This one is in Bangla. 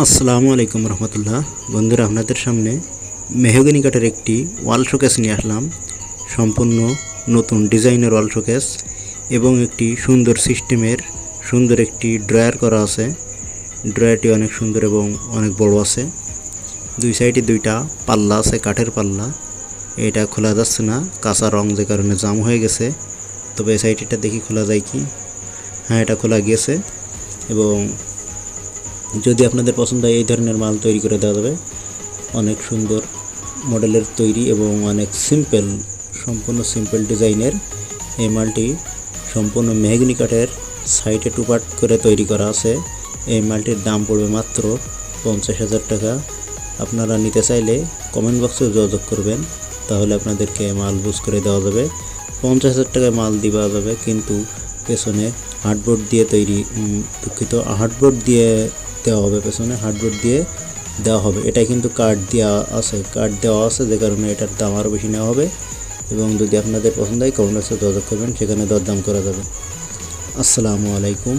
আসসালামু আলাইকুম রহমতুল্লাহ। বন্ধুরা, আপনাদের সামনে মেহগনি কাঠের একটি ওয়াল শোকেস নিয়ে আসলাম। সম্পূর্ণ নতুন ডিজাইনের ওয়াল শোকেস এবং একটি সুন্দর সিস্টেমের সুন্দর একটি ড্রয়ার করা আছে। ড্রয়ারটি অনেক সুন্দর এবং অনেক বড় আছে। দুই সাইডে দুইটা পাল্লা আছে, কাঠের পাল্লা। এটা খোলা যাচ্ছে না, কাঁচা রং যে কারণে জাম হয়ে গেছে। তবে এই সাইডটা দেখি খোলা যায় কি? হ্যাঁ এটা খোলা গিয়েছে এবং যদি আপনাদের পছন্দ হয় এই ধরনের মাল তৈরি করে দেওয়া যাবে। অনেক সুন্দর মডেলের তৈরি এবং অনেক সিম্পল সম্পূর্ণ সিম্পল ডিজাইনের এই মালটি সম্পূর্ণ মেহগনি কাঠের সাইডে টুপাট করে তৈরি করা আছে। এই মালটির দাম পড়বে মাত্র পঞ্চাশ হাজার টাকা। আপনারা নিতে চাইলে কমেন্ট বক্সে যোগাযোগ করবেন, তাহলে আপনাদেরকে মাল বুঝ করে দেওয়া যাবে। পঞ্চাশ হাজার টাকায় মাল দেওয়া যাবে, কিন্তু পেছনে হার্ডবোর্ড দিয়ে তৈরি দুঃখিত, হার্ডবোর্ড দিয়ে দেওয়া হবে, পেছনে হার্ডবোর্ড দিয়ে দেওয়া হবে। এটা কিন্তু কার্ড দেওয়া আছে। কার্ড দেওয়া আছে, যে কারণে এটার দাম আরও বেশি নেওয়া হবে এবং যদি আপনাদের পছন্দ হয় কমেন্ট বক্সে যোগাযোগ করবেন, সেখানে দরদাম করা যাবে। আসসালামু আলাইকুম।